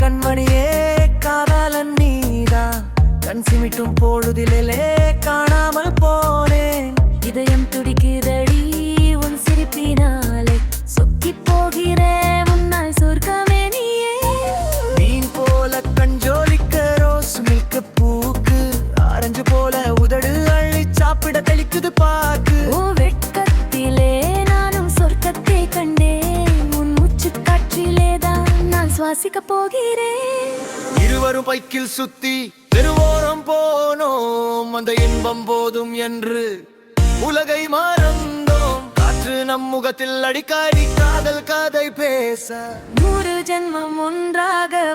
கண்மணியே காதலன் நீதான் கண் சிமிட்டும் பொழுதிலே காணாமல் போனேன். இதயம் துடிக்குதடி உன் சிரிப்பினாலே. சொக்கி போகிறேன் முன்னாய் சொர்க்கமே நீயே. மீன் போல கஞ்சோலிக்க ரோஸ் மில்க் பூக்கு. ஆரஞ்சு போல உதடு அள்ளி சாப்பிட தெளிக்குது பாக்கு. காற்றிலேதான் நான் சுவாசிக்க போகிறேன். இருவரும் பைக்கில் சுத்தி தெருவோரம் போனோம். அந்த இன்பம் போதும் என்று உலகை மறந்தோம். காற்று நம் முகத்தில் அடிக்கடி காதல் கதை பேச. நூறு ஜென்மம் ஒன்றாக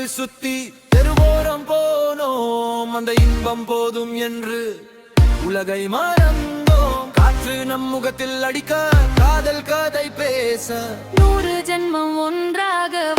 இருவரும் சுத்தி தெருவோரம் போனோம். அந்த இன்பம் போதும் என்று உலகை மறந்தோம். காற்று நம் முகத்தில் அடிக்க காதல் கதை பேச. நூறு ஜென்மம் ஒன்றாக